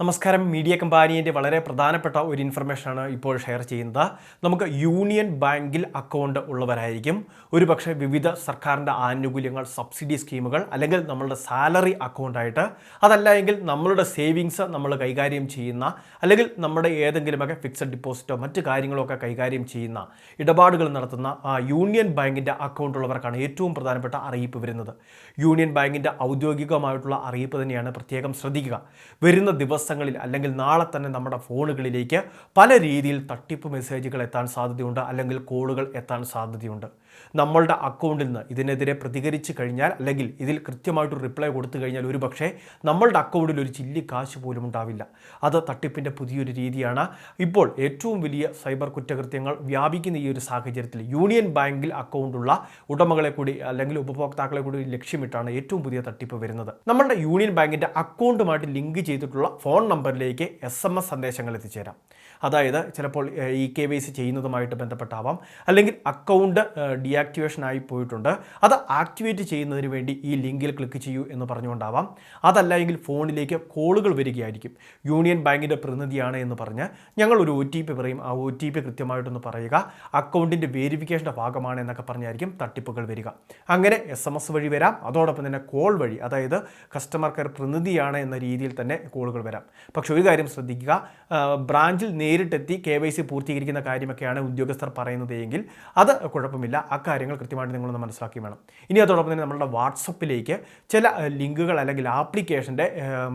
നമസ്കാരം. മീഡിയ കമ്പാനിയുടെ വളരെ പ്രധാനപ്പെട്ട ഒരു ഇൻഫർമേഷനാണ് ഇപ്പോൾ ഷെയർ ചെയ്യുന്നത്. നമുക്ക് യൂണിയൻ ബാങ്കിൽ അക്കൗണ്ട് ഉള്ളവരായിരിക്കും. ഒരുപക്ഷെ വിവിധ സർക്കാരിന്റെ ആനുകൂല്യങ്ങൾ സബ്സിഡി സ്കീമുകൾ അല്ലെങ്കിൽ നമ്മളുടെ സാലറി അക്കൗണ്ടായിട്ട് അതല്ല എങ്കിൽ നമ്മളുടെ സേവിങ്സ് നമ്മൾ കൈകാര്യം ചെയ്യുന്ന അല്ലെങ്കിൽ നമ്മുടെ ഏതെങ്കിലുമൊക്കെ ഫിക്സഡ് ഡിപ്പോസിറ്റോ മറ്റു കാര്യങ്ങളൊക്കെ കൈകാര്യം ചെയ്യുന്ന ഇടപാടുകൾ നടത്തുന്ന ആ യൂണിയൻ ബാങ്കിന്റെ അക്കൗണ്ട് ഉള്ളവർക്കാണ് ഏറ്റവും പ്രധാനപ്പെട്ട അറിയിപ്പ് വരുന്നത്. യൂണിയൻ ബാങ്കിന്റെ ഔദ്യോഗികമായിട്ടുള്ള അറിയിപ്പ് തന്നെയാണ് പ്രത്യേകം ശ്രദ്ധിക്കുക. വരുന്ന ദിവസങ്ങളിൽ അല്ലെങ്കിൽ നാളെ തന്നെ നമ്മുടെ ഫോണുകളിലേക്ക് പല രീതിയിൽ തട്ടിപ്പ് മെസ്സേജുകൾ എത്താൻ സാധ്യതയുണ്ട് അല്ലെങ്കിൽ കോളുകൾ എത്താൻ സാധ്യതയുണ്ട്. നമ്മളുടെ അക്കൗണ്ടിൽ നിന്ന് ഇതിനെതിരെ പ്രതികരിച്ചു കഴിഞ്ഞാൽ അല്ലെങ്കിൽ ഇതിൽ കൃത്യമായിട്ട് റിപ്ലൈ കൊടുത്തു കഴിഞ്ഞാൽ ഒരു പക്ഷേ നമ്മളുടെ അക്കൗണ്ടിൽ ഒരു ചില്ലി കാശ് പോലും ഉണ്ടാവില്ല. അത് തട്ടിപ്പിന്റെ പുതിയൊരു രീതിയാണ്. ഇപ്പോൾ ഏറ്റവും വലിയ സൈബർ കുറ്റകൃത്യങ്ങൾ വ്യാപിക്കുന്ന ഈ ഒരു സാഹചര്യത്തിൽ യൂണിയൻ ബാങ്കിൽ അക്കൗണ്ടുള്ള ഉടമകളെ കൂടി അല്ലെങ്കിൽ ഉപഭോക്താക്കളെ കൂടി ലക്ഷ്യമിട്ടാണ് ഏറ്റവും പുതിയ തട്ടിപ്പ് വരുന്നത്. നമ്മളുടെ യൂണിയൻ ബാങ്കിന്റെ അക്കൗണ്ടുമായിട്ട് ലിങ്ക് ചെയ്തിട്ടുള്ള ഫോൺ നമ്പറിലേക്ക് എസ് എം എസ് സന്ദേശങ്ങൾ എത്തിച്ചേരാം. അതായത് ചിലപ്പോൾ ഇ കെ വൈ സി ചെയ്യുന്നതുമായിട്ട് ബന്ധപ്പെട്ടാവാം. അല്ലെങ്കിൽ അക്കൗണ്ട് ഡീആക്ടിവേഷൻ ആയി പോയിട്ടുണ്ട്. അത് ആക്ടിവേറ്റ് ചെയ്യുന്നതിന് വേണ്ടി ഈ ലിങ്കിൽ ക്ലിക്ക് ചെയ്യൂ എന്ന് പറഞ്ഞുകൊണ്ടാവാം. അതല്ല എങ്കിൽ ഫോണിലേക്ക് കോളുകൾ വരികയായിരിക്കും. യൂണിയൻ ബാങ്കിന്റെ പ്രതിനിധിയാണ് എന്ന് പറഞ്ഞ് ഞങ്ങൾ ഒരു ഒ ടി പി പറയും. ആ ഒ ടി പി കൃത്യമായിട്ടൊന്ന് പറയുക. അക്കൗണ്ടിന്റെ വേരിഫിക്കേഷന്റെ ഭാഗമാണ് എന്നൊക്കെ പറഞ്ഞായിരിക്കും തട്ടിപ്പുകൾ വരിക. അങ്ങനെ എസ് എം എസ് വഴി വരാം. അതോടൊപ്പം തന്നെ കോൾ വഴി അതായത് കസ്റ്റമർ കെയർ പ്രതിനിധിയാണ് എന്ന രീതിയിൽ തന്നെ കോളുകൾ വരാം. പക്ഷെ ഒരു കാര്യം ശ്രദ്ധിക്കുക ബ്രാഞ്ചിൽ നേരിട്ടെത്തി കെ വൈ സി പൂർത്തീകരിക്കുന്ന കാര്യമൊക്കെയാണ് ഉദ്യോഗസ്ഥർ പറയുന്നത് എങ്കിൽ അത് കുഴപ്പമില്ല. ആ കാര്യങ്ങൾ കൃത്യമായിട്ട് നിങ്ങളൊന്ന് മനസ്സിലാക്കി വേണം. ഇനി അതോടൊപ്പം തന്നെ നമ്മളുടെ വാട്സപ്പിലേക്ക് ചില ലിങ്കുകൾ അല്ലെങ്കിൽ ആപ്ലിക്കേഷന്റെ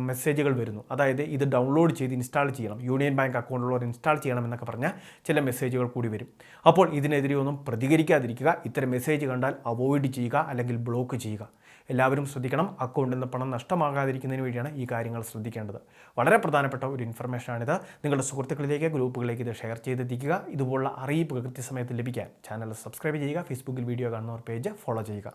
മെസ്സേജുകൾ വരുന്നു. അതായത് ഇത് ഡൗൺലോഡ് ചെയ്ത് ഇൻസ്റ്റാൾ ചെയ്യണം. യൂണിയൻ ബാങ്ക് അക്കൗണ്ട് ഉള്ളവർ ഇൻസ്റ്റാൾ ചെയ്യണം എന്നൊക്കെ പറഞ്ഞ ചില മെസ്സേജുകൾ കൂടി വരും. അപ്പോൾ ഇതിനെതിരെ ഒന്നും പ്രതികരിക്കാതിരിക്കുക. ഇത്തരം മെസ്സേജ് കണ്ടാൽ അവോയ്ഡ് ചെയ്യുക അല്ലെങ്കിൽ ബ്ലോക്ക് ചെയ്യുക. എല്ലാവരും ശ്രദ്ധിക്കണം. അക്കൗണ്ടിൽ നിന്ന് പണം നഷ്ടമാകാതിരിക്കുന്നതിന് വേണ്ടിയാണ് ഈ കാര്യങ്ങൾ ശ്രദ്ധിക്കേണ്ടത്. വളരെ പ്രധാനപ്പെട്ട ഒരു ഇൻഫർമേഷനാണിത് നിങ്ങളുടെ സുഹൃത്തുക്കളിലേക്ക് ഗ്രൂപ്പുകളിലേക്ക് ഇത് ഷെയർ ചെയ്തെത്തിക്കുക. ഇതുപോലുള്ള അറിയിപ്പ് കൃത്യസമയത്ത് ലഭിക്കാൻ ചാനൽ സബ്സ്ക്രൈബ് ചെയ്യുക. ഫേസ്ബുക്കിൽ വീഡിയോ കാണുന്നവർ പേജ് ഫോളോ ചെയ്യുക.